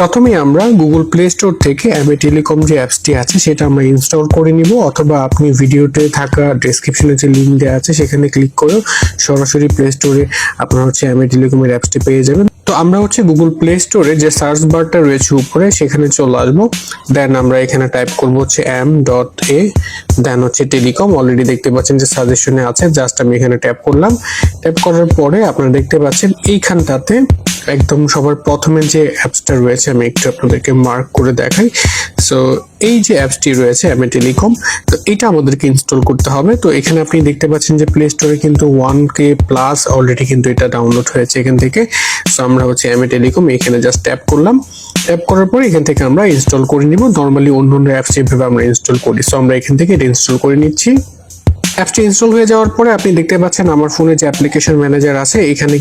প্রথমে আমরা Google Play Store থেকে অ্যামে টেলিকম যে অ্যাপসটি আছে, সেটা আমরা ইনস্টল করে নিব, অথবা আপনি ভিডিওতে থাকা ডেসক্রিপশনে যে লিঙ্ক দেওয়া আছে, সেখানে ক্লিক করে সরাসরি প্লে স্টোরে আপনার হচ্ছে অ্যামে টেলিকমের অ্যাপসটি পেয়ে যাবেন। তো আমরা হচ্ছে গুগল প্লে স্টোরে যে সার্চ বারটা রয়েছে উপরে, সেখানে চলে আসব। দেন আমরা এখানে টাইপ করব হচ্ছে এম ডট এ দেন হচ্ছে টেলিকম অলরেডি দেখতে পাচ্ছেন যে সাজেশনে আছে জাস্ট আমি এখানে ট্যাপ করলাম। ট্যাপ করার পরে আপনারা দেখতে পাচ্ছেন, এইখানটাতে একদম সবার প্রথমে যে অ্যাপসটা রয়েছে আমি একটু আপনাদেরকে মার্ক করে দেখাই। সো এই যে অ্যাপসটি রয়েছে অ্যামে টেলিকম তো এটা আমাদেরকে ইনস্টল করতে হবে। তো এখানে আপনি দেখতে পাচ্ছেন যে প্লে স্টোরে কিন্তু ওয়ান কে প্লাস অলরেডি কিন্তু এটা ডাউনলোড হয়েছে এখান থেকে। সো আমরা হচ্ছে অ্যামে টেলিকম এখানে জাস্ট ট্যাপ করলাম। ট্যাপ করার পর এখান থেকে আমরা ইনস্টল করে নিব। নর্মালি অন্য অন্য অ্যাপস যেভাবে আমরা ইনস্টল করি। সো আমরা এখান থেকে এটা ইনস্টল করে নিচ্ছি। অ্যাপসটি ইনস্টল হয়ে যাওয়ার পরে আপনি দেখতে পাচ্ছেন, আমার ফোনে যে অ্যাপ্লিকেশন ম্যানেজার আছে, এখানে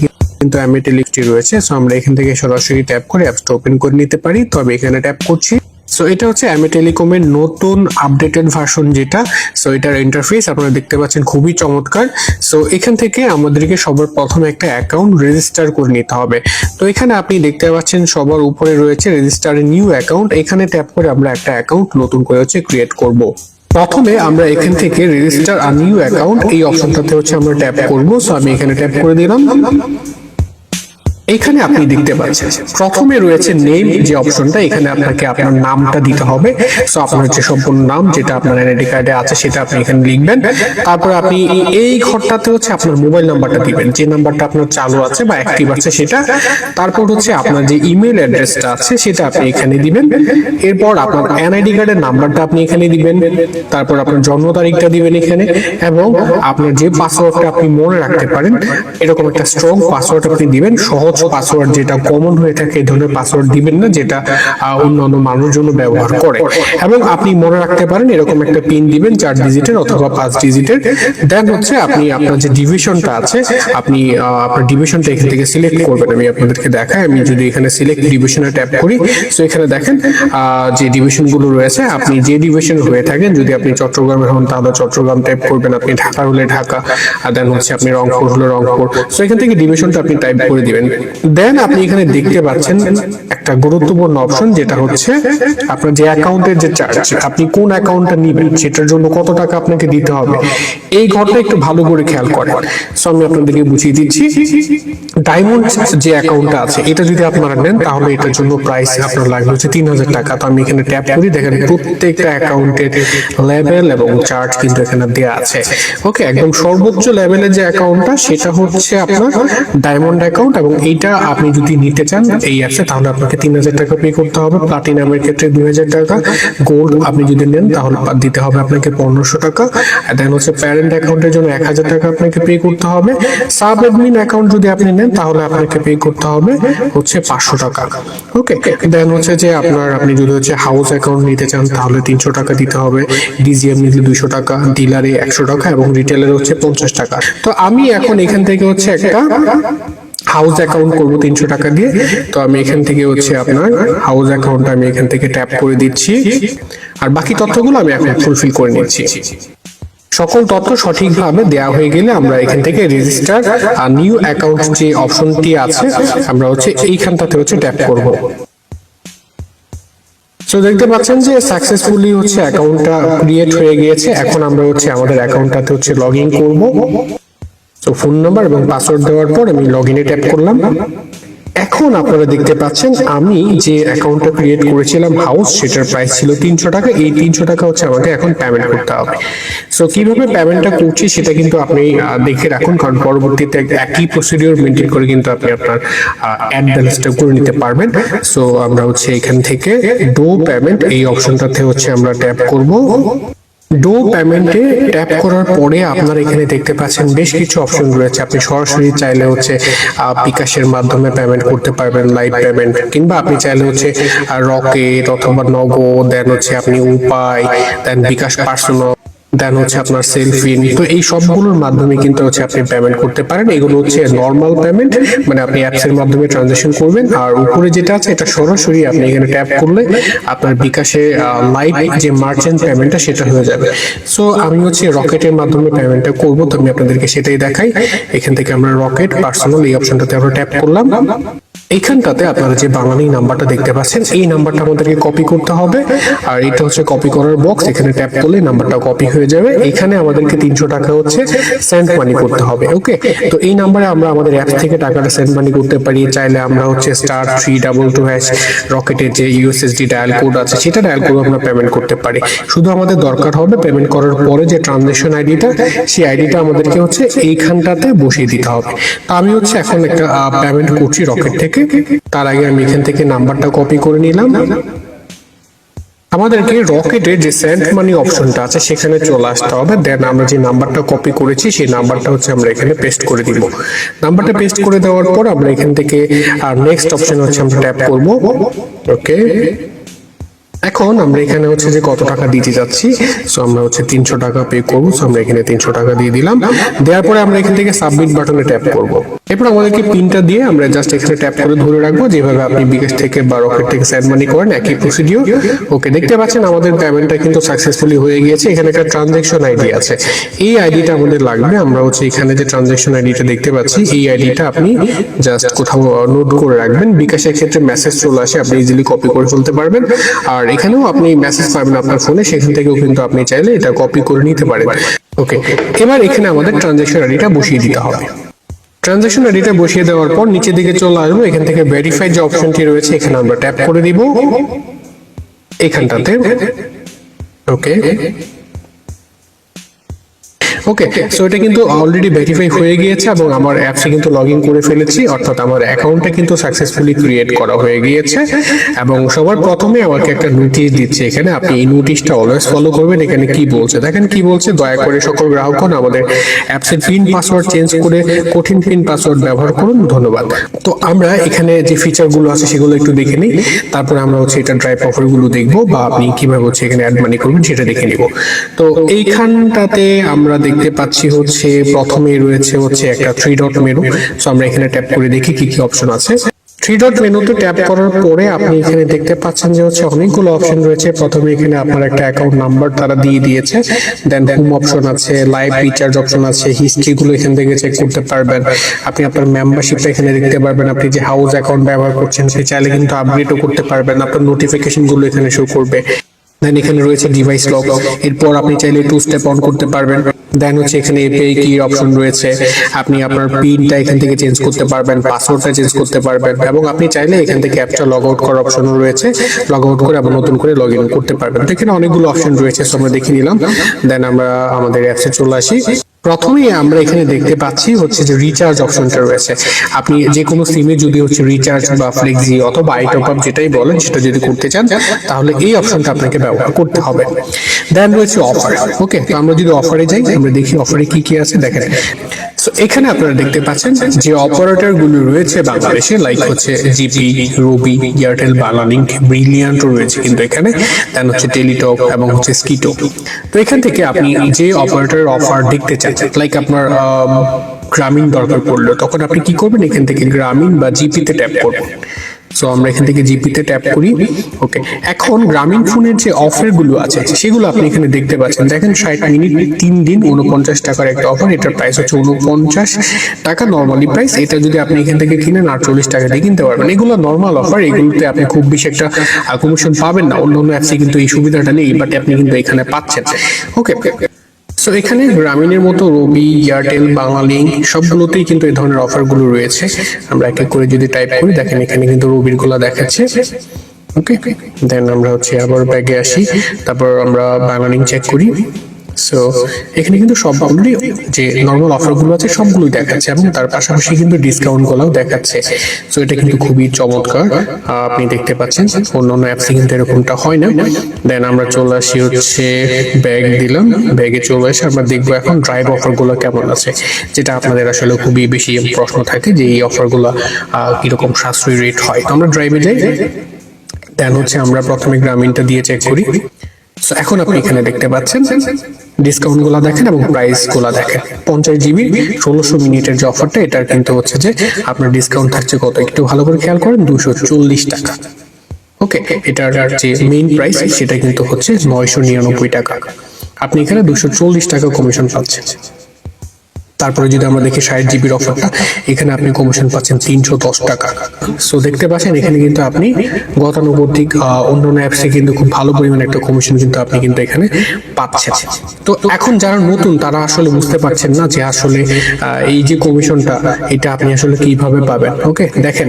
কিন্তু অ্যামেটি লিস্টটি রয়েছে সো আমরা এখান থেকে সরাসরি ট্যাপ করে অ্যাপসটা ওপেন করে নিতে পারি। তো আমি এখানে ট্যাপ করছি। সো এটা হচ্ছে অ্যামে টেলিকমের নতুন আপডেটেড ভার্সন যেটা। সো এটার ইন্টারফেস আপনারা দেখতে পাচ্ছেন, খুবই চমৎকার। সো এখান থেকে আমাদেরকে সবার প্রথমে একটা অ্যাকাউন্ট রেজিস্টার করে নিতে হবে। তো, এখানে আপনি দেখতে পাচ্ছেন, সবার উপরে রয়েছে রেজিস্টার নিউ অ্যাকাউন্ট এখানে ট্যাপ করে আমরা একটা অ্যাকাউন্ট নতুন করে হচ্ছে ক্রিয়েট করব। প্রথমে আমরা এখান থেকে রেজিস্টার আর নিউ অ্যাকাউন্ট এই অপশনটাতে হচ্ছে আমরা ট্যাপ করব। সো আমি এখানে ট্যাপ করে দিলাম। এখানে আপনি দেখতে পাচ্ছেন। প্রথমে রয়েছে নেম যে অপশনটা এখানে আপনাকে আপনার নামটা দিতে হবে। সো আপনার যে সম্পূর্ণ নাম যেটা আপনার এনআইডি কার্ডে আছে, সেটা আপনি এখানে লিখবেন। তারপর আপনি এই ঘরটাতে হচ্ছে আপনার মোবাইল নাম্বারটা দিবেন। যে নাম্বারটা আপনার চালু আছে বা অ্যাক্টিভ আছে সেটা। তারপর হচ্ছে আপনার যে ইমেল অ্যাড্রেসটা আছে, সেটা আপনি এখানে দিবেন। এরপর আপনার এনআইডি কার্ডের নাম্বারটা আপনি এখানে দিবেন। তারপর আপনার জন্ম তারিখটা দিবেন এখানে। এবং আপনার যে পাসওয়ার্ডটা আপনি মনে রাখতে পারেন, এরকম একটা স্ট্রং পাসওয়ার্ড আপনি দিবেন। সহজ পাসওয়ার্ড যেটা কমন হয়ে থাকে, এই ধরনের পাসওয়ার্ড দিবেন না, যেটা অন্যান্য মানুষের জন্য ব্যবহার করে। এবং আপনি মনে রাখতে পারেন, এরকম একটা পিন দিবেন, চার ডিজিটের অথবা পাঁচ ডিজিটের দেন হচ্ছে আপনি আপনার যে ডিভিশনটা আছে, আপনি আপনার ডিভিশনটা এখান থেকে সিলেক্ট করবেন। আমি আপনাদেরকে দেখাই, আমি যদি এখানে সিলেক্ট ডিভিশনে ট্যাপ করি, তো এখানে দেখেন যে ডিভিশনগুলো রয়েছে, আপনি যে ডিভিশন হয়ে থাকেন, যদি আপনি চট্টগ্রামের হন, তাহলে চট্টগ্রাম টাইপ করবেন, আপনি ঢাকা হলে ঢাকা, আর দেন হচ্ছে আপনি রংপুর হলে রংপুর। তো এখান থেকে ডিভিশনটা আপনি টাইপ করে দিবেন। দেন আপনি এখানে দেখতে পাচ্ছেন একটা গুরুত্বপূর্ণ অপশন যেটা হচ্ছে আপনার যে অ্যাকাউন্টের যে চার্জ আপনি কোন অ্যাকাউন্টটা নিবেন, সেটার জন্য কত টাকা আপনাকে দিতে হবে, এই ঘরটা একটু ভালো করে খেয়াল করেন। সো আমি আপনাদেরকে বুঝিয়ে দিচ্ছি ডায়মন্ড যে অ্যাকাউন্টটা আছে, এটা যদি আপনারা নেন, তাহলে এটার জন্য প্রাইস আপনার লাগবে হচ্ছে তিন হাজার টাকা। তো আমি এখানে ট্যাপ করি, দেখেন প্রত্যেকটা অ্যাকাউন্টের লেভেল এবং চার্জ কিন্তু এখানে দেওয়া আছে। ওকে একদম সর্বোচ্চ লেভেলের যে অ্যাকাউন্টটা সেটা হচ্ছে আপনার ডায়মন্ড অ্যাকাউন্ট এবং এইটা আপনি যদি নিতে চান, এই অ্যাপসে তাহলে আপনাকে তিন হাজার টাকা পে করতে হবে। প্লাটিনামের ক্ষেত্রে দুই হাজার টাকা। গোল্ড আপনি যদি নেন, তাহলে দিতে হবে আপনাকে পনেরোশো টাকা। দেন হচ্ছে প্যারেন্ট অ্যাকাউন্টের জন্য এক হাজার টাকা আপনাকে পে করতে হবে। সাব অ্যাডমিন অ্যাকাউন্ট যদি আপনি নেন, তাহলে আপনাকে পে করতে হবে হচ্ছে পাঁচশো টাকা। ওকে দেন হচ্ছে যে আপনার, আপনি যদি হচ্ছে হাউস অ্যাকাউন্ট নিতে চান, তাহলে তিনশো টাকা দিতে হবে। ডিজিএম নিলে দুইশো টাকা ডিলারে একশো টাকা এবং রিটেলের হচ্ছে পঞ্চাশ টাকা। তো আমি এখন এখান থেকে হচ্ছে একটা হাউস অ্যাকাউন্ট করব তিনশো টাকা দিয়ে। তো আমি এখান থেকে হচ্ছে আপনার হাউস অ্যাকাউন্ট আমি এখান থেকে ট্যাপ করে দিচ্ছি। আর বাকি তথ্যগুলো আমি এখন ফুলফিল করে নিচ্ছি। সকল তথ্য সঠিকভাবে দেওয়া হয়ে গেলে আমরা এখান থেকে রেজিস্টার আর নিউ অ্যাকাউন্ট যে অপশনটি আছে, আমরা হচ্ছে এইখানটাতে হচ্ছে ট্যাপ করব। সো দেখতে পাচ্ছেন যে সাকসেসফুলি হচ্ছে অ্যাকাউন্টটা ক্রিয়েট হয়ে গিয়েছে। এখন আমরা হচ্ছে আমাদের অ্যাকাউন্টটাতে হচ্ছে লগ ইন করব। তো ফোন নাম্বার এবং পাসওয়ার্ড দেওয়ার পর আমি লগ ইনে ট্যাপ করলাম। এখন আপনারা দেখতে পাচ্ছেন, আমি যে অ্যাকাউন্টটা ক্রিয়েট করেছিলাম হাউস সেটার প্রাইস ছিল তিনশো টাকা। এই তিনশো টাকা হচ্ছে আমাকে এখন পেমেন্ট করতে হবে। সো কীভাবে পেমেন্টটা করছি সেটা কিন্তু আপনি দেখে রাখুন, কারণ পরবর্তীতে একই প্রসিডিওর মেনটেন করে কিন্তু আপনি আপনার অ্যাড ব্যালেন্সটা করে নিতে পারবেন। সো আমরা হচ্ছে এখান থেকে ডো পেমেন্ট এই অপশনটাতে হচ্ছে আমরা ট্যাপ করব। ডো পেমেন্টে ট্যাপ করার পরে আপনারা এখানে দেখতে পাচ্ছেন বেশ কিছু অপশন রয়েছে। আপনি সরাসরি চাইলে হচ্ছে বিকাশের মাধ্যমে পেমেন্ট করতে পারবেন লাইভ পেমেন্ট কিংবা আপনি চাইলে হচ্ছে রকেট অথবা নগদ দেন হচ্ছে আপনি উপায় দেন বিকাশ পার্সোনাল দেন হচ্ছে আপনার সেলফিন তো এই সবগুলোর মাধ্যমে কিন্তু হচ্ছে আপনি পেমেন্ট করতে পারেন। এগুলো হচ্ছে নর্মাল পেমেন্ট মানে আপনি অ্যাপস এর মাধ্যমে ট্রানজাকশন করবেন। আর উপরে যেটা আছে, এটা সরাসরি আপনি এখানে ট্যাপ করলে আপনার বিকাশে লাইভ যে মার্চেন্ট পেমেন্টটা সেটা হয়ে যাবে। সো আমি হচ্ছে রকেটের মাধ্যমে পেমেন্টটা করব। তো আমি আপনাদেরকে সেটাই দেখাই। এখান থেকে আমরা রকেট পার্সোনাল এই অপশনটাতে আমরা ট্যাপ করলাম। এইখানটাতে আপনারা যে বাঙালি নাম্বারটা দেখতে পাচ্ছেন, এই নাম্বারটা আমাদেরকে কপি করতে হবে। আর এটা হচ্ছে কপি করার বক্স এখানে ট্যাপ করলে নাম্বারটা কপি হয়ে যাবে। এখানে আমাদেরকে তিনশো টাকা হচ্ছে সেন্ড মানি করতে হবে ওকে তো এই নাম্বারে আমরা আমাদের অ্যাপ থেকে টাকাটা সেন্ড মানি করতে পারি। চাইলে আমরা হচ্ছে star three double two hash রকেটের যে ইউএসএসডি ডায়াল কোড আছে, সেটা ডায়াল করে আমরা পেমেন্ট করতে পারি। শুধু আমাদের দরকার হবে পেমেন্ট করার পরে যে ট্রানজেকশন আইডিটা সেই আইডিটা আমাদেরকে হচ্ছে এইখানটাতে বসিয়ে দিতে হবে। তো আমি হচ্ছে এখন একটা পেমেন্ট করছি রকেট থেকে। তার আগে আমি এখান থেকে নাম্বারটা কপি করে নিলাম। আমাদেরকে রকেটের যে সেন্ট মানি অপশনটা আছে, সেখানে চলে আসতে হবে। দেন আমরা যে নাম্বারটা কপি করেছি, সেই নাম্বারটা হচ্ছে আমরা এখানে পেস্ট করে দিব। নাম্বারটা পেস্ট করে দেওয়ার পর আমরা এখান থেকে আর নেক্সট অপশন হচ্ছে আমরা ট্যাপ করব। ওকে এখন আমরা এখানে হচ্ছে যে কত টাকা দিতে যাচ্ছি সো আমরা হচ্ছে তিনশো টাকা পে করব সো আমরা এখানে তিনশো টাকা দিয়ে দিলাম। দেওয়ার পরে আমরা এখান থেকে সাবমিট বাটনে ট্যাপ করব। এরপর আমাদেরকে পিনটা দিয়ে আমরা জাস্ট এখানে ট্যাপ করে ধরে রাখব। যেভাবে আপনি বিকাশ থেকে বা রকেট থেকে সেন্ড মানি করেন, একই প্রসিডিও ওকে দেখতে পাচ্ছেন আমাদের পেমেন্টটা কিন্তু সাকসেসফুলি হয়ে গিয়েছে। এখানে একটা ট্রানজেকশন আইডি আছে। এই আইডিটা আমাদের লাগবে। আমরা হচ্ছে এখানে যে ট্রানজেকশন আইডিটা দেখতে পাচ্ছি, এই আইডিটা আপনি জাস্ট কোথাও নোট করে রাখবেন। বিকাশের ক্ষেত্রে মেসেজ চলে আসে, আপনি ইজিলি কপি করে ফেলতে পারবেন। আর এখানেও আপনি মেসেজ পাবেন আপনার ফোনে সেখান থেকেও কিন্তু আপনি চাইলে এটা কপি করে নিতে পারেন। ওকে এবার এখানে আমাদের ট্রানজেকশন আইডিটা বসিয়ে দিতে হবে। ট্রানজেকশন আইডিটা বসিয়ে দেওয়ার পর নিচের দিকে চলে আসব। এখান থেকে ভেরিফাই যে অপশনটি রয়েছে, এখানে আমরা ট্যাপ করে দিব। এখানটাতে ওকে ওকে সো এটা কিন্তু অলরেডি ভেরিফাই হয়ে গিয়েছে এবং আমার অ্যাপসে কিন্তু লগ ইন করে ফেলেছি, অর্থাৎ আমার অ্যাকাউন্টটা কিন্তু সাকসেসফুলি ক্রিয়েট করা হয়ে গিয়েছে এবং সবার প্রথমে আমাকে একটা নোটিশ দিচ্ছে এখানে, আপনি এই নোটিশটা অলওয়েজ ফলো করবেন, এখানে কি বলছে? দেখেন কি বলছে, দয়া করে সকল গ্রাহকগণ আমাদের অ্যাপসের পিন পাসওয়ার্ড চেঞ্জ করে কঠিন পিন পাসওয়ার্ড ব্যবহার করুন, ধন্যবাদ। তো আমরা এখানে যে ফিচারগুলো আছে সেগুলো একটু দেখে নিই, তারপরে আমরা হচ্ছে এটা ড্রাইভ অফারগুলো দেখব বা আপনি কীভাবে হচ্ছে এখানে অ্যাড মানি করবেন সেটা দেখে নিব। তো এইখানটাতে আমরা দেখতে পাচ্ছি হচ্ছে প্রথমে রয়েছে হচ্ছে একটা থ্রি ডট মেনু সো আমরা এখানে ট্যাপ করে দেখি কি কি অপশন আছে। থ্রি ডট মেনুতে ট্যাপ করার পরে আপনি এখানে দেখতে পাচ্ছেন যে হচ্ছে অনেকগুলো অপশন রয়েছে। প্রথমে এখানে আপনার একটা অ্যাকাউন্ট নাম্বার তারা দিয়ে দিয়েছে। দেন হোম অপশন আছে লাইভ রিচার্জ অপশন আছে হিস্ট্রি গুলো এখান থেকে চেক করতে পারবেন। আপনি আপনার মেম্বারশিপটা এখানে দেখতে পারবেন। আপনি যে হাউস অ্যাকাউন্ট ব্যবহার করছেন সে চাইলে কিন্তু আপডেটও করতে পারবেন। আপনার নোটিফিকেশনগুলো এখানে শো করবে। দেন এখানে রয়েছে ডিভাইস লক এরপর আপনি চাইলে টু স্টেপ অন করতে পারবেন। দেন হচ্ছে এখানে পে কি অপশন রয়েছে। আপনি আপনার পিনটা এখান থেকে চেঞ্জ করতে পারবেন পাসওয়ার্ডটা চেঞ্জ করতে পারবেন এবং আপনি চাইলে এখান থেকে অ্যাপটা লগ আউট করার অপশনও রয়েছে। লগ আউট করে আবার নতুন করে লগ ইন করতে পারবেন। এখানে অনেকগুলো অপশন রয়েছে আমরা দেখে নিলাম। দেন আমরা আমাদের অ্যাপসে চলে আসি। প্রথমেই আমরা এখানে দেখতে পাচ্ছি হচ্ছে যে রিচার্জ অপশনটা রয়েছে। আপনি যে কোনো সিমে যদি হচ্ছে রিচার্জ বা ফ্লেক্সি অথবা আই টপ আপ যেটাই বলেন, সেটা যদি করতে চান, তাহলে এই অপশনটা আপনাকে ব্যবহার করতে হবে। দেন রয়েছে অফার ওকে তো আমরা যদি অফারে যাই, আমরা দেখি অফারে কি কি আছে, দেখেন। এখানে আপনারা দেখতে পাচ্ছেন যে অপারেটরগুলো রয়েছে বাংলাদেশে লাইক হচ্ছে জিপি রবি এয়ারটেল বাংলালিংক ব্রিলিয়ান্ট রয়েছে কিন্তু এখানে। দেন হচ্ছে টেলিটক এবং হচ্ছে স্কিটো তো এখান থেকে আপনি যে অপারেটর অফার দেখতে চান লাইক আপনার গ্রামীণ দরকার পড়ল, তখন আপনি কি করবেন? এখান থেকে গ্রামীণ বা জিপিতে ট্যাপ করবেন। সো আমরা এখান থেকে জিপিতে ট্যাপ করি। ওকে এখন গ্রামীণ ফোনের যে অফারগুলো আছে সেগুলো আপনি এখানে দেখতে পাচ্ছেন। দেখেন, ষাট মিনিট তিন দিন উনপঞ্চাশ টাকার একটা অফার এটার প্রাইস হচ্ছে উনপঞ্চাশ টাকা নর্মালি প্রাইস এটা যদি আপনি এখান থেকে কিনেন, আটচল্লিশ টাকা দিয়ে কিনতে পারবেন। এগুলো নর্মাল অফার এগুলোতে আপনি খুব বেশি একটা কমিশন পাবেন না। অন্য অন্য অ্যাপসে কিন্তু এই সুবিধাটা নেই বাট আপনি কিন্তু এখানে পাচ্ছেন। ওকে সো এখানে গ্রামীণের মতো রবি এয়ারটেল বাংলালিঙ্ক সবগুলোতেই কিন্তু এই ধরনের অফারগুলো রয়েছে। আমরা এক এক করে যদি টাইপ করি, দেখেন এখানে কিন্তু রবিরগুলা দেখাচ্ছে। ওকে দেন আমরা হচ্ছে আবার ব্যাগে আসি। তারপর আমরা বাংলালিঙ্ক চেক করি। সো এখানে কিন্তু সব সবগুলোই যে নর্মাল অফারগুলো আছে সবগুলোই দেখাচ্ছে এবং তার পাশাপাশি কিন্তু ডিসকাউন্ট গুলাও দেখাচ্ছে। সো এটা কিন্তু খুবই চমৎকার। আপনি দেখতে পাচ্ছেন অন্য অন্য অ্যাপসে কিন্তু এরকমটা হয় না। দেন আমরা চলে আসি হচ্ছে ব্যাগ দিলাম। ব্যাগে চলে এসে আমরা দেখব এখন ড্রাইভ অফারগুলো কেমন আছে যেটা আপনাদের আসলে খুবই বেশি প্রশ্ন থাকে যে এই অফারগুলো কীরকম সাশ্রয়ী রেট হয়। তো আমরা ড্রাইভে যাই। দেন হচ্ছে আমরা প্রথমে গ্রামীণটা দিয়ে চেক করি। So, এখন আপনি এখানে দেখতে পাচ্ছেন ডিসকাউন্টগুলা দেখেন এবং প্রাইসগুলা দেখেন। পঞ্চাশ জিবি ষোলোশো মিনিটের যে অফারটা এটার কিন্তু হচ্ছে যে আপনার ডিসকাউন্ট থাকছে কত? একটু ভালো করে খেয়াল করেন, দুশো চল্লিশ টাকা। ওকে এটার যে মেইন প্রাইস সেটা কিন্তু হচ্ছে নয়শো নিরানব্বই টাকা। আপনি এখানে দুশো চল্লিশ টাকা কমিশন পাচ্ছেন। তারপরে যদি আমরা দেখি ষাট জিবির অফারটা, এখানে আপনি কমিশন পাচ্ছেন তিনশো দশ টাকা। সো দেখতে পাচ্ছেন, এখানে কিন্তু আপনি গতানুগতিক অন্যান্য অ্যাপসে কিন্তু খুব ভালো পরিমাণে একটা কমিশন কিন্তু আপনি কিন্তু এখানে পাচ্ছেন। তো এখন যারা নতুন, তারা আসলে বুঝতে পারছেন না যে আসলে এই যে কমিশনটা এটা আপনি আসলে কীভাবে পাবেন। ওকে দেখেন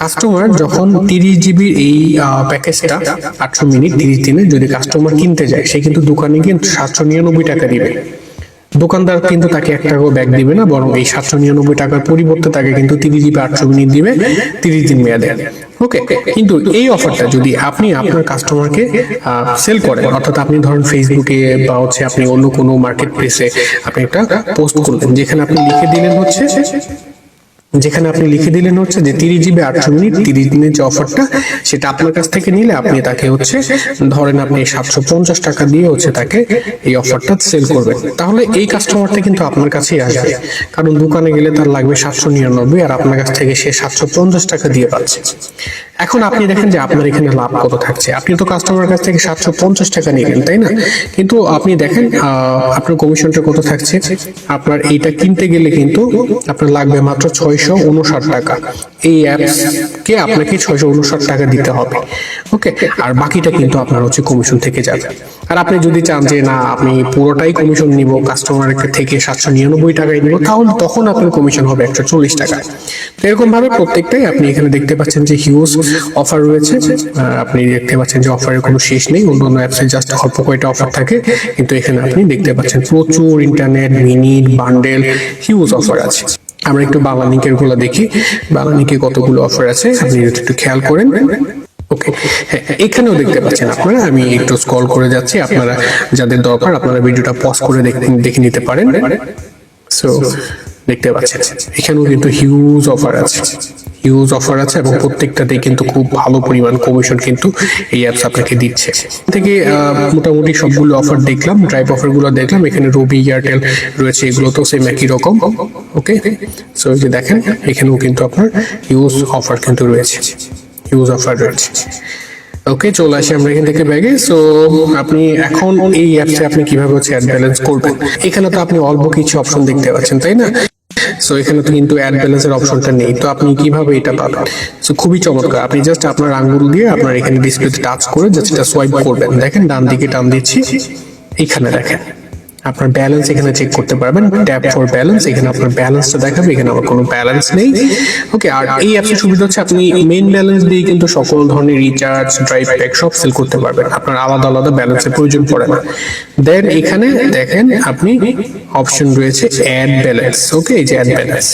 কাস্টমার যখন তিরিশ জিবির এই প্যাকেজটা আটশো মিনিট, তিরিশ দিনে যদি কাস্টমার কিনতে যায়, সে কিন্তু দোকানে কিন্তু সাতশো নিরানব্বই টাকা দিবে। দোকানদার কিন্তু তাকে এক টাকাও ব্যাগ দিবে না, বরং এই সাতশো নিরানব্বই টাকার পরিবর্তে তাকে কিন্তু তিরিশ জিবি আটশো মিনিট দিবে, তিরিশ দিন মেয়াদে। ওকে কিন্তু এই অফারটা যদি আপনি আপনার কাস্টমারকে সেল করেন, অর্থাৎ আপনি ধরেন ফেসবুকে বা হচ্ছে আপনি অন্য কোনো মার্কেট প্লেসে আপনি একটা পোস্ট করলেন, যেখানে আপনি লিখে দিলেন হচ্ছে যেখানে আপনি লিখে দিলেন হচ্ছে যে তিরিশ জিবি আটশো মিনিট, তিরিশ দিনের যে অফারটা, সেটা আপনার কাছ থেকে নিলে আপনি তাকে হচ্ছে, ধরেন আপনি সাতশো পঞ্চাশ টাকা দিয়ে হচ্ছে তাকে এই অফারটা সেল করবেন। তাহলে এই কাস্টমারটা কিন্তু আপনার কাছেই আসবে। কারণ দোকানে গেলে তার লাগবে সাতশো নিরানব্বই আর আপনার কাছ থেকে সে সাতশো পঞ্চাশ টাকা দিয়ে পাচ্ছে। এখন আপনি দেখেন যে আপনার এখানে লাভ কত থাকছে। আপনি তো কাস্টমারের কাছ থেকে সাতশো পঞ্চাশ টাকা নিলেন, তাই না? কিন্তু আপনি দেখেন আপনার কমিশনটা কত থাকছে? আপনার এইটা কিনতে গেলে কিন্তু আপনার লাগবে মাত্র ছয়শো উনষাট টাকা। এই অ্যাপস কে আপনাকে ছয়শো উনষাট টাকা দিতে হবে। ওকে? আর বাকিটা কিন্তু আপনার হচ্ছে কমিশন থেকে যাবে। আর আপনি যদি চান যে, না আপনি পুরোটাই কমিশন নিব কাস্টমার থেকে সাতশো নিরানব্বই টাকায় নিব, তাহলে তখন আপনার কমিশন হবে একশো চল্লিশ টাকা তো এরকম ভাবে প্রত্যেকটাই আপনি এখানে দেখতে পাচ্ছেন যে হিউজ অফার রয়েছে। আপনি দেখতে পাচ্ছেন যে অফারের কোনো শেষ নেই। অন্য অন্য অ্যাপসে জাস্ট অল্প কয়টা অফার থাকে। কিন্তু এখানে আপনি দেখতে পাচ্ছেন প্রচুর internet minute bundle huge offer আছে। আমরা একটু বাংলা লিঙ্কেরগুলো দেখি। বাংলা লিঙ্কে কতগুলো অফার আছে? আপনি একটু খেয়াল করেন। ওকে হ্যাঁ এখানেও দেখতে পাচ্ছেন আপনারা। আমি একটু স্ক্রল করে যাচ্ছি। আপনারা যাদের দরকার আপনারা ভিডিওটা পজ করে দেখে নিতে পারেন। সো দেখতে পাচ্ছেন। এখানেও কিন্তু হিউজ অফার আছে। হিউজ অফার আছে এবং প্রত্যেকটাতে কিন্তু খুব ভালো পরিমাণ কমিশন কিন্তু এই অ্যাপস আপনাকে দিচ্ছে। থেকে মোটামুটি সবগুলো অফার দেখলাম ড্রাইভ অফারগুলো দেখলাম। এখানে রবি এয়ারটেল রয়েছে, এগুলো তো সেম একই রকম ওকে সো এই যে দেখেন, এখানেও কিন্তু আপনার হিউজ অফার কিন্তু রয়েছে হিউজ অফার রয়েছে। ওকে চলে আসি আমরা এখান থেকে ব্যাগে। সো আপনি এখন এই অ্যাপসে আপনি কীভাবে হচ্ছে অ্যাড ব্যালেন্স করবেন? এখানে তো আপনি অল্প কিছু অপশন দেখতে পাচ্ছেন, তাই না? সো এখানে তো কিন্তু অ্যাড ব্যালেন্সের অপশনটা নেই তো আপনি কীভাবে এটা পাবেন সো খুবই চমৎকার আপনি জাস্ট আপনার আঙ্গুল দিয়ে আপনার এখানে ডিসপ্লেতে টাচ করে জাস্ট এটা সোয়াইপ করবেন দেখেন ডান দিকে টান দিচ্ছি এখানে দেখেন আপনার ব্যালেন্স এখানে চেক করতে পারবেন ট্যাপ ফর ব্যালেন্স এখানে আপনার ব্যালেন্সটা দেখাবে, এখানে আমার কোনো ব্যালেন্স নেই। ওকে আর এই অ্যাপসের সুবিধা হচ্ছে আপনি মেইন ব্যালেন্স দিয়ে কিন্তু সকল ধরনের রিচার্জ ড্রাইভ প্যাক সব সেল করতে পারবেন। আপনার আলাদা আলাদা ব্যালেন্সের প্রয়োজন পড়ে না। দেন এখানে দেখেন আপনি অপশন রয়েছে অ্যাড ব্যালেন্স ওকে এই যে অ্যাড ব্যালেন্স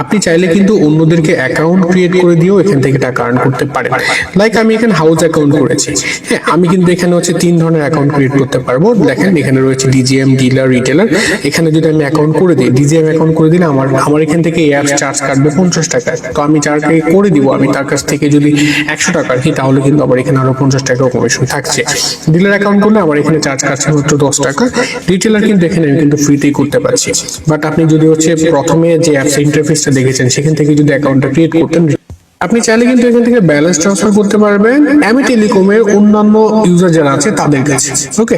আপনি চাইলে কিন্তু অন্যদেরকে অ্যাকাউন্ট ক্রিয়েট করে দিয়েও এখান থেকে টাকা আর্ন করতে পারেন। লাইক আমি এখানে হাউস অ্যাকাউন্ট করেছি। হ্যাঁ আমি কিন্তু এখানে হচ্ছে তিন ধরনের অ্যাকাউন্ট ক্রিয়েট করতে পারব। দেখেন, এখানে রয়েছে ডিজিএম ডিলার রিটেলার এখানে যদি আমি অ্যাকাউন্ট করে দিই ডিজিএম অ্যাকাউন্ট করে দিলে আমার আমার এখান থেকে এই অ্যাপস চার্জ কাটবে পঞ্চাশ টাকা। তো আমি যাকে করে দিব, আমি তার কাছ থেকে যদি একশো টাকা রাখি তাহলে কিন্তু আমার এখানে আরও পঞ্চাশ টাকা কমিশন থাকছে। ডিলার অ্যাকাউন্ট করলে আমার এখানে চার্জ কাটছে মাত্র দশ টাকা। রিটেলার কিন্তু এখানে আমি কিন্তু ফ্রিতেই করতে পারছি। বাট আপনি যদি হচ্ছে প্রথমে যে অ্যাপস ইন্টারফেসটা দেখেছেন, সেখান থেকে যদি অ্যাকাউন্টটা ক্রিয়েট করতেন। আপনি চাইলে কিন্তু এখান থেকে ব্যালেন্স ট্রান্সফার করতে পারবেন এমি টেলিকমের অন্যান্য ইউজার যারা আছে, তাদের কাছে। ওকে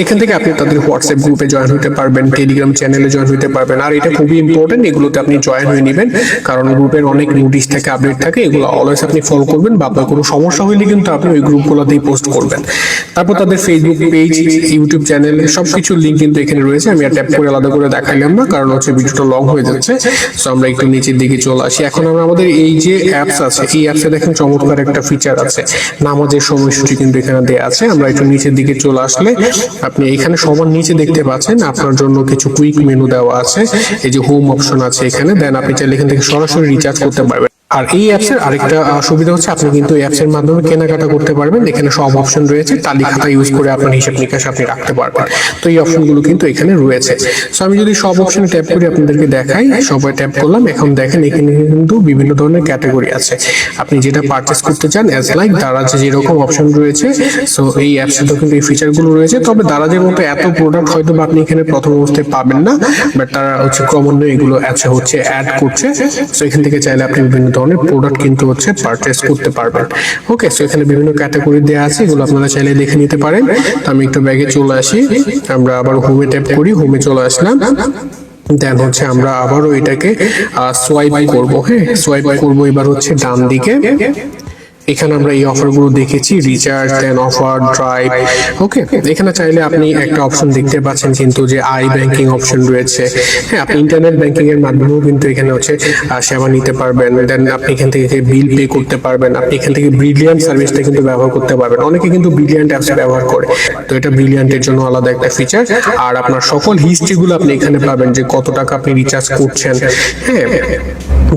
এখান থেকে আপনি তাদের হোয়াটসঅ্যাপ গ্রুপে জয়েন হতে পারবেন টেলিগ্রাম চ্যানেলে জয়েন হতে পারবেন। আর এটা খুবই ইম্পর্টেন্ট এগুলোতে আপনি জয়েন হয়ে নেবেন। কারণ গ্রুপের অনেক নোটিশ থাকে আপডেট থাকে, এগুলো অলওয়েজ আপনি ফলো করবেন বা আপনার কোনো সমস্যা হলে কিন্তু আপনি ওই গ্রুপগুলোতেই পোস্ট করবেন। তারপর তাদের ফেসবুক পেজ ইউটিউব চ্যানেল সবকিছুর লিঙ্ক কিন্তু এখানে রয়েছে। আমি আর ট্যাপ করে আলাদা করে দেখাইলাম না, কারণ হচ্ছে ভিডিওটা লং হয়ে যাচ্ছে। সো আমরা একটু নিচের দিকে চলে আসি। এখন আমরা আমাদের এই যে অ্যাপস আছে, এই অ্যাপসে দেখেন চমৎকার একটা ফিচার আছে। নামাজের সময়সূচি কিন্তু এখানে দেওয়া আছে। আমরা একটু নিচের দিকে চলে আসলে আপনি এখানে সবার নিচে দেখতে পাচ্ছেন, আপনার জন্য কিছু কুইক মেনু দেওয়া আছে। এই যে হোম অপশন আছে এখানে দেন আপনি চাইলে এখান থেকে সরাসরি রিচার্জ করতে পারবেন। আর এই অ্যাপসের আরেকটা সুবিধা হচ্ছে আপনি কিন্তু এই অ্যাপসের মাধ্যমে কেনাকাটা করতে পারবেন। এখানে সব অপশন রয়েছে, তালিকাটা ইউজ করে আপনার হিসাব নিকাশ আপনি রাখতে পারবেন। তো এই অপশনগুলো কিন্তু এখানে রয়েছে। সো আমি যদি সব অপশনে ট্যাপ করে, আপনাদেরকে দেখাই। সবাই ট্যাপ করলাম, এখন দেখেন এখানে কিন্তু বিভিন্ন ধরনের ক্যাটাগরি আছে। আপনি যেটা পারচেস করতে চান অ্যাজ লাইক দারাজে যেরকম অপশন রয়েছে সো এই অ্যাপসে তো কিন্তু এই ফিচারগুলো রয়েছে। তবে দারাজের মতো এত প্রোডাক্ট হয়তো আপনি এখানে প্রথম অবস্থায় পাবেন না বাট তারা হচ্ছে ক্রমান্বয়ে এগুলো আছে, হচ্ছে অ্যাড করছে। সো এখান থেকে চাইলে আপনি বিভিন্ন ধরনের প্রোডাক্ট কিন্তু হচ্ছে পারচেস করতে পারবেন ওকে সো এখানে বিভিন্ন ক্যাটাগরি দেওয়া আছে, এগুলো আপনারা চাইলে দেখে নিতে পারেন। তো আমি একটু ব্যাগে চলে আসি। আমরা আবার হোমে ট্যাপ করি হোমে চলে আসলাম। দেন হচ্ছে আমরা আবারও এটাকে সোয়াইপ করব হ্যাঁ? সোয়াইপ করব এবার হচ্ছে ডান দিকে এখানে আমরা এই অফারগুলো দেখেছি recharge then offer drive okay এখানে চাইলে আপনি একটা অপশন দেখতে পাচ্ছেন কিন্তু যে আই ব্যাংকিং অপশন রয়েছে। হ্যাঁ আপনি ইন্টারনেট ব্যাংকিং এর মাধ্যমেও কিন্তু এখানে হচ্ছে সেবা নিতে পারবেন। দেন আপনি এখান থেকে বিল পে করতে পারবেন, আপনি এখান থেকে ব্রিলিয়ান্ট সার্ভিসটা কিন্তু ব্যবহার করতে পারবেন। অনেকে কিন্তু ব্রিলিয়ান্ট অ্যাপস ব্যবহার করে। তো এটা ব্রিলিয়ান্টের জন্য আলাদা একটা ফিচার আর আপনার সকল হিস্ট্রিগুলো আপনি এখানে পাবেন যে কত টাকা আপনি রিচার্জ করছেন। হ্যাঁ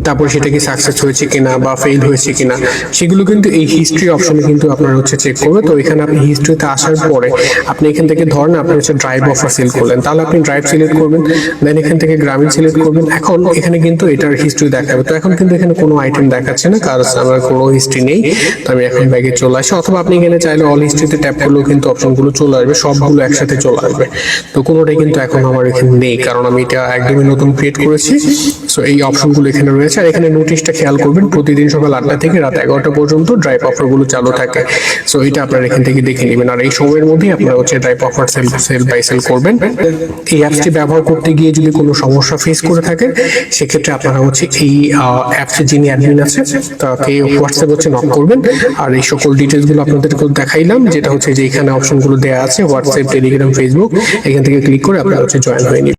তারপর সেটা কি সাকসেস হয়েছে কিনা বা ফেল হয়েছে কিনা, সেগুলো কিন্তু এই হিস্ট্রি অপশনে কিন্তু আপনার হচ্ছে চেক করবে তো এখানে আপনি হিস্ট্রিতে আসার পরে আপনি এখান থেকে ধরেন আপনি হচ্ছে ড্রাইভ অফার সিলেক্ট করলেন, তাহলে আপনি ড্রাইভ সিলেক্ট করবেন দেন এখান থেকে গ্রামীণ সিলেক্ট করবেন। এখন এখানে কিন্তু এটার হিস্ট্রি দেখাবে। তো এখন কিন্তু এখানে কোনো আইটেম দেখাচ্ছে না, কারণ আমার কোনো হিস্ট্রি নেই, তো আমি এখন ব্যাগে চলে আসি। অথবা আপনি এখানে চাইলে অল হিস্ট্রিতে ট্যাপ করলেও কিন্তু অপশনগুলো চলে আসবে, সবগুলো একসাথে চলে আসবে। তো কোনোটাই কিন্তু এখন আমার এখানে নেই, কারণ আমি এটা একদমই নতুন ক্রিয়েট করেছি। সো এই অপশনগুলো এখানে রয়েছে। আর এখানে নোটিশটা খেয়াল করবেন, প্রতিদিন সকাল আটটা থেকে রাত এগারোটা পর্যন্ত ড্রাইভ অফারগুলো চালু থাকে। সো এটা আপনারা এখান থেকে দেখে নেবেন। আর এই সময়ের মধ্যেই আপনারা হচ্ছে drive offer sell sell buy sell করবেন। এই অ্যাপসটি ব্যবহার করতে গিয়ে যদি কোনো সমস্যা ফেস করে থাকেন, সেক্ষেত্রে আপনারা হচ্ছে এই অ্যাপসে যিনি অ্যাডমিন আছে, তাকে হোয়াটসঅ্যাপ হচ্ছে নক করবেন। আর এই সকল ডিটেলসগুলো আপনাদেরকে দেখাইলাম, যেটা হচ্ছে যে এখানে অপশনগুলো দেওয়া আছে, হোয়াটসঅ্যাপ টেলিগ্রাম ফেসবুক এখান থেকে ক্লিক করে আপনারা হচ্ছে জয়েন হয়ে নিন